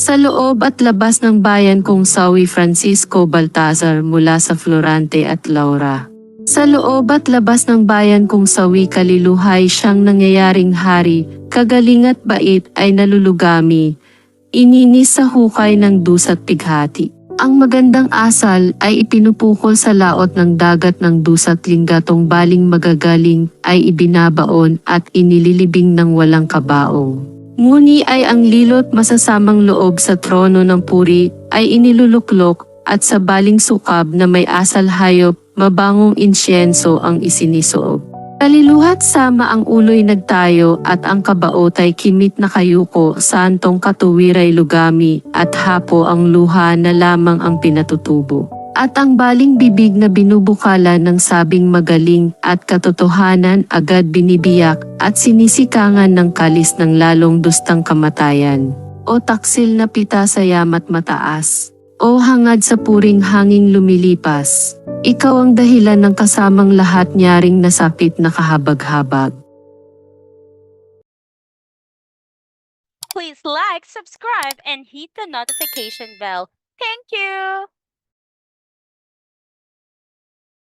Sa loob at labas ng bayan kong sawi Francisco Baltazar mula sa Florante at Laura. Sa loob at labas ng bayan kong sawi kaliluhay siyang nangyayaring hari, kagaling at bait ay nalulugami, ininis sa hukay ng dusat pighati. Ang magandang asal ay ipinupukol sa laot ng dagat ng dusat linggatong baling magagaling ay ibinabaon at inililibing ng walang kabaong. Nguni ay ang lilot masasamang loob sa trono ng puri ay iniluluklok at sa baling sukab na may asal hayop, mabangong insyenso ang isinisoob. Kaliluhat sama ang uloy nagtayo at ang kabaotay kimit na kayuko santong katuwiray lugami at hapo ang luha na lamang ang pinatutubo. At ang baling bibig na binubukala ng sabing magaling at katotohanan agad binibiyak at sinisikangan ng kalis ng lalong dustang kamatayan. O taksil na pita sa mataas. O hangad sa puring hanging lumilipas. Ikaw ang dahilan ng kasamang lahat nyaring nasapit na kahabag-habag. Please like, subscribe, and hit the notification bell. Thank you!